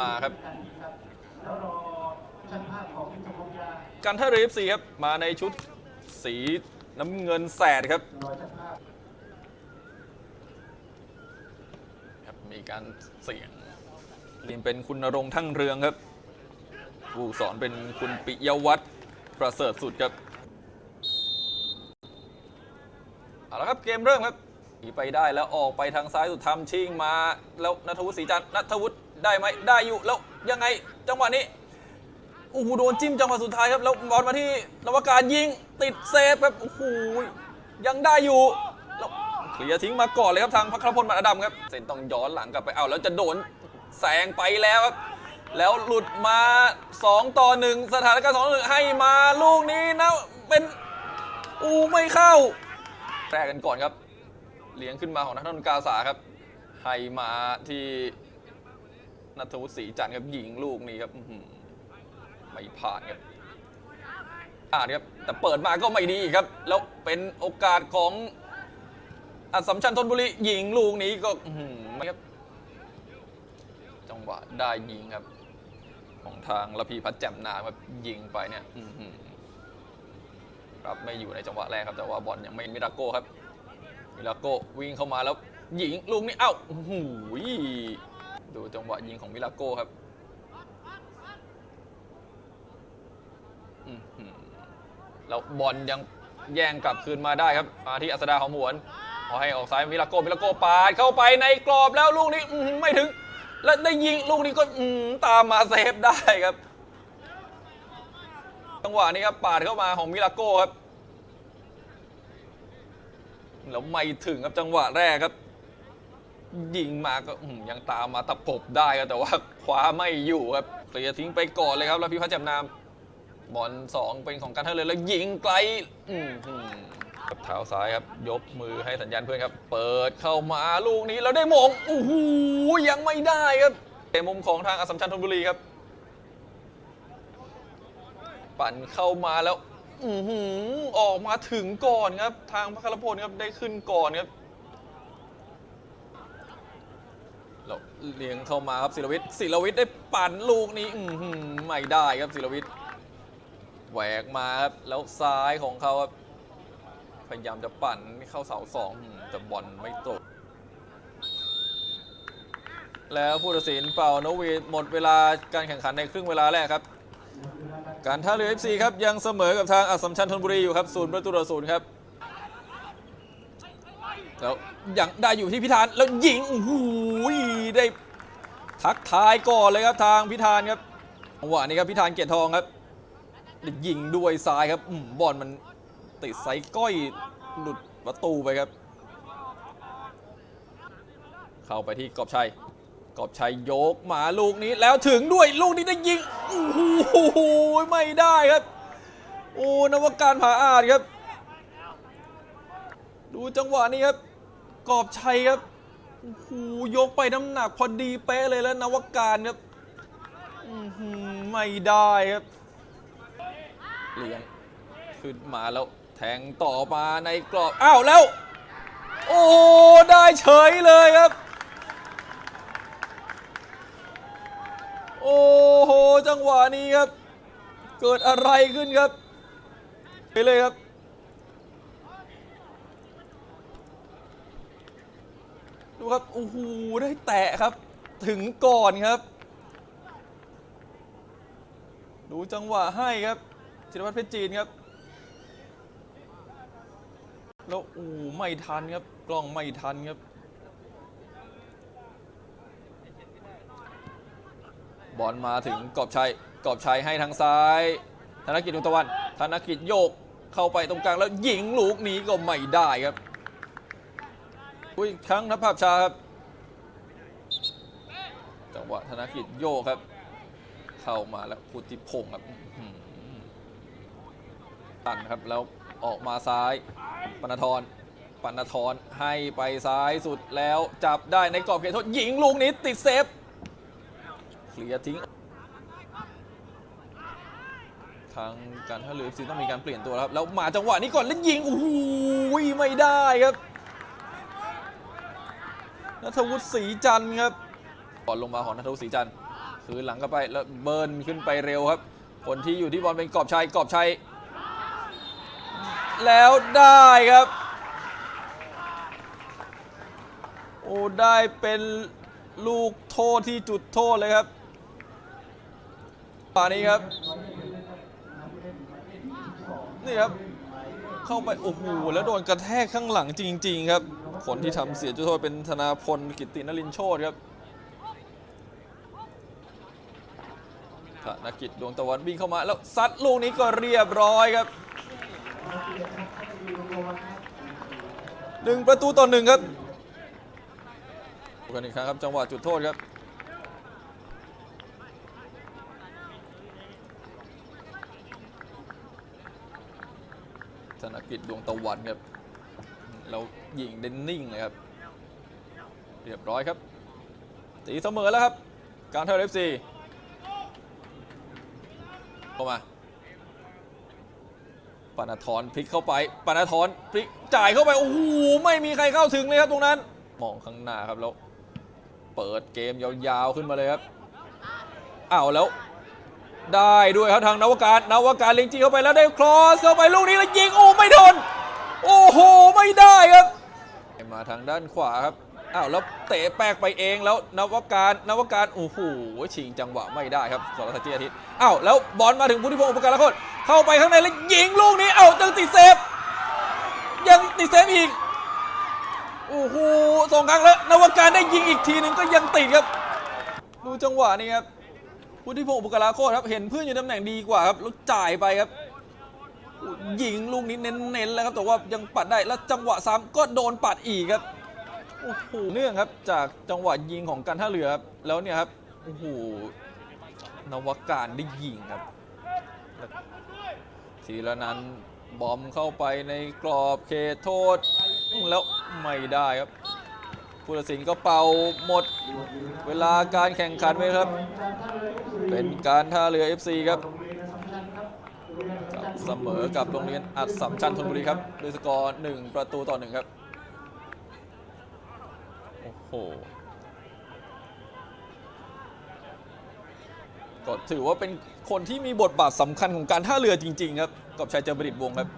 มาครับการท่าเรือ FC ครับ มาในชุดสีน้ำเงินแสดครับ ครับ มีการเสียงลีนเป็นคุณณรงค์ทั้งเรืองครับ ผู้สอนเป็นคุณปิยวัฒน์ประเสริฐสุดครับ เอาละครับ เกมเริ่มครับ หนีไปได้แล้วออกไปทางซ้ายสุดทำชิงมา แล้วนัทวุฒิศรีจันทร์นัทวุฒิได้ไหมได้อยู่แล้วยังไงจังหวะนี้โอ้โหโดนจิ้มจังหวะสุดท้ายครับแล้วบอลมาที่นวการยิงติดเซฟครับโอ้โหยังได้อยู่แล้วเคลียร์ทิ้งมาก่อนเลยครับทางพัครพลมาอดำครับเซนต้องย้อนหลังกลับไปเอาแล้วจะโดนแซงไปแล้วครับแล้วหลุดมา 2 ต่อ 1 สถานการณ์2ต่อ1ให้มาลูกนี้นะเป็นอูไม่เข้าแรกกันก่อนครับ เลี้ยงขึ้นมาของนัทนนกาสาครับให้มาที่นัทวุฒิศรีจันทร์ครับยิงลูกนี้ครับไม่ผ่านครับอ่านครับแต่เปิดมาก็ไม่ดีครับ แล้วเป็นโอกาสของอัสสัมชัญธนบุรียิงลูกนี้ก็อื้อหือครับจังหวะได้ยิงครับ ของทางระพีพัฒแจ่มนามครับยิงไปเนี่ยครับไม่อยู่ในจังหวะแรกครับ แต่ว่าบอลยังไม่มิราโก้ครับ มิราโกวิ่งเข้ามาแล้วยิงลูกนี้เอ้าโอ้โหดูจังหวะยิงของมิราโก้ครับแล้วบอลยังแย่งกลับคืนมาได้ครับมาที่อัสดาหอมหวนพอให้ออกซ้ายมิราโก้มิราโก้ปาดเข้าไปในกรอบแล้วลูกนี้ไม่ถึง แล้วได้ยิงลูกนี้ก็ตามมาเซฟได้ครับจังหวะนี้ครับปาดเข้ามาของมิราโก้ครับ แล้วไม่ถึงครับจังหวะแรกครับ ยิงมาก็ยังตามมาตะปบได้ครับแต่ว่าคว้าไม่อยู่ครับเคลียร์ทิ้งไปก่อนเลยครับ แล้วพิพัฒน์แจ่มนามบอลสองเป็นของการท่าเรือแล้วยิงไกลกับเท้าซ้ายครับ ยกมือให้สัญญาณเพื่อนครับ เปิดเข้ามาลูกนี้แล้วได้มงโอ้โหยังไม่ได้ครับเตะมุมของทางอสัมชัญธนบุรีครับ ปั่นเข้ามาแล้ว อือหือออกมาถึงก่อนครับ ทางพระคารพลครับได้ขึ้นก่อนครับแล้วเลี้ยงเข้ามาครับศิลวิทย์ศิลวิทย์ได้ปั่นลูกนี้อือหือไม่ได้ครับศิลวิทย์แหวกมาครับแล้วซ้ายของเขาครับพยายามจะปั่นเข้าเสาสองแต่บอลไม่ตก แล้วผู้ตัดสินเป่านกหวีดหมดเวลาการแข่งขันในครึ่งเวลาแรกครับ การท่าเรือ FC ครับยังเสมอกับทางอัสสัมชัญธนบุรีอยู่ครับศูนย์ประตูต่อศูนย์ครับแล้วยังได้อยู่ที่พิธานแล้วยิงโอ้โหได้ทักทายก่อนเลยครับทางพิธานครับจังหวะนี้ครับพิธานเกียรติทองครับยิงด้วยซ้ายครับอืมบอลมันติดไซส์ก้อยหลุดประตูไปครับ เข้าไปที่กอบชัย กอบชัยโยกมาลูกนี้แล้วถึงด้วยลูกนี้ได้ยิงโอ้โหไม่ได้ครับ โอ้นวการผาอาจครับ ดูจังหวะนี้ครับ กอบชัยครับโอ้โหยกไปน้ำหนักพอดีเป๊ะเลยแล้วนวการครับไม่ได้ครับเลี้ยงขึ้นมาแล้วแทงต่อมาในกรอบ อ้าวแล้ว โอ้ได้เฉยเลยครับ อ้โห จังหวะนี้ครับ เกิดอะไรขึ้นครับ ไปเลยครับ ดูครับ โอ้โห ได้แตะครับ ถึงก่อนครับ ดูจังหวะให้ครับชินวัตรเพชรจีนครับ แล้วโอ้ไม่ทันครับ กล้องไม่ทันครับ บอลมาถึงกอบชัยกอบชัยให้ทางซ้าย ธนกิจดวงตะวัน ธนกิจโยกเข้าไปตรงกลางแล้วยิงลูกนี้ก็ไม่ได้ครับอุ้ยครั้งนะภาพชาครับจังหวะธนกิจโยกครับ เข้ามาแล้วพุทธิพงศ์ครับตันครับแล้วออกมาซ้ายปนทรปนทรให้ไปซ้ายสุดแล้วจับได้ในกรอบเขตโทษยิงลูกนี้ติดเซฟ ลียร์ทิ้ง ทางการท่าเรือ FC ต้องมีการเปลี่ยนตัวครับแล้วมาจังหวะนี้ก่อนแล้วยิงโอ้โหไม่ได้ครับนัทวุฒิศรีจันทร์ครับบอลลงมาของนัทวุฒิศรีจันทร์คืนหลังเข้าไปแล้วเบิร์นขึ้นไปเร็วครับ คนที่อยู่ที่บอลเป็นกอบชัยกอบชัยแล้วได้ครับ โอ้ได้เป็นลูกโทษที่จุดโทษเลยครับ ปานี้ครับ นี่ครับ เข้าไป โอ้โห แล้วโดนกระแทกข้างหลังจริง ๆ ครับ คนที่ทำเสียจุดโทษเป็นธนาพลกิตตินรินโชตครับธนกิจดวงตะวันวิ่งเข้ามา แล้วซัดลูกนี้ก็เรียบร้อยครับหนึ่งประตูต่อหนึ่งครับกันอีกครั้งครับ จังหวะจุดโทษครับ ธนกิจดวงตะวันครับแล้วยิงเด่นนิ่งเลยครับ เรียบร้อยครับตีเสมอแล้วครับ การเทอร์เอฟซีเข้ามาปานธรพลิกเข้าไปปานธรพลิกจ่ายเข้าไปโอ้โหไม่มีใครเข้าถึงเลยครับตรงนั้น มองข้างหน้าครับแล้ว เปิดเกมยาวๆขึ้นมาเลยครับอ้าวแล้ว ได้ด้วยครับทางนวการนวการเล็งจีเข้าไปแล้วได้ครอสเข้าไปลูกนี้แล้วยิงโอ้ไม่โดนโอ้โหไม่ได้ครับ มาทางด้านขวาครับอ้าวแล้วเตะแปลกไปเองแล้วนวการนวการโอ้โหชิงจังหวะไม่ได้ครับสรทัศน์เจียทิตย์อ้าวแล้วบอลมาถึงพุทธิพงศ์อุปการะคตรเข้าไปข้างในแล้วยิงลูกนี้เอ้ายังติดเซฟยังติดเซฟอีกโอ้โหสองครั้งแล้วนวการได้ยิงอีกทีหนึ่งก็ยังติดครับ ดูจังหวะนี้ครับ พุทธิพงศ์อุปการาโคตรครับ เห็นเพื่อนอยู่ตำแหน่งดีกว่าครับ แล้วจ่ายไปครับยิงลูกนี้เน้นๆแล้วครับ แต่ว่ายังปัดได้ แล้วจังหวะซ้ำก็โดนปัดอีกครับ โอ้โห เนื่องครับ จากจังหวะยิงของการท่าเรือครับ แล้วเนี่ยครับ โอ้โห นวการได้ยิงครับ ทีละนั้นบอมเข้าไปในกรอบเขตโทษ แล้วไม่ได้ครับ ผู้ตัดสินก็เป่าหมดเวลาการแข่งขันไปครับ เป็นการท่าเรือ FC ครับเสมอกับโรงเรียนอัดสัมชัญธนบุรีครับด้วยสกอร์ 1 ประตูต่อ 1 ครับ โอ้โหก็ถือว่าเป็นคนที่มีบทบาทสำคัญของการท่าเรือจริง ๆ ครับ กับชัยเจริญวงครับ